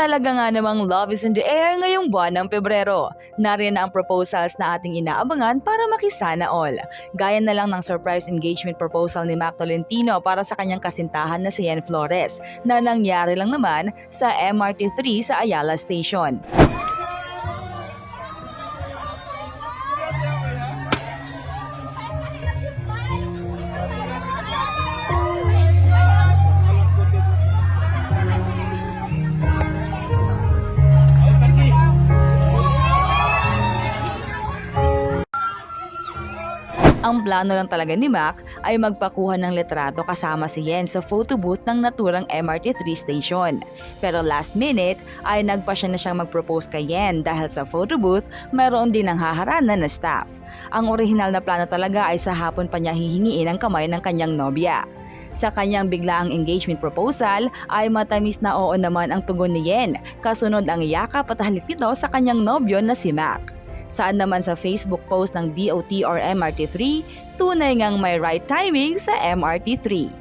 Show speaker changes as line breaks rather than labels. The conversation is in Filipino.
Talaga nga namang love is in the air ngayong buwan ng Pebrero. Nariyan na ang proposals na ating inaabangan para makisana all. Gaya na lang ng surprise engagement proposal ni Mac Tolentino para sa kanyang kasintahan na si Yen Flores na nangyari lang naman sa MRT3 sa Ayala Station. Ang plano lang talaga ni Mac ay magpakuha ng litrato kasama si Yen sa photo booth ng naturang MRT3 station. Pero last minute ay nagpa siya na siyang mag-propose kay Yen dahil sa photo booth mayroon din ang haharanan na staff. Ang orihinal na plano talaga ay sa hapon pa niya hihingiin ang kamay ng kanyang nobya. Sa kanyang biglaang engagement proposal ay matamis na oo naman ang tugon ni Yen, kasunod ang yakap at halik nito sa kanyang nobyo na si Mac. Saan naman sa Facebook post ng DOT or MRT3, tunay ngang may right timing sa MRT3.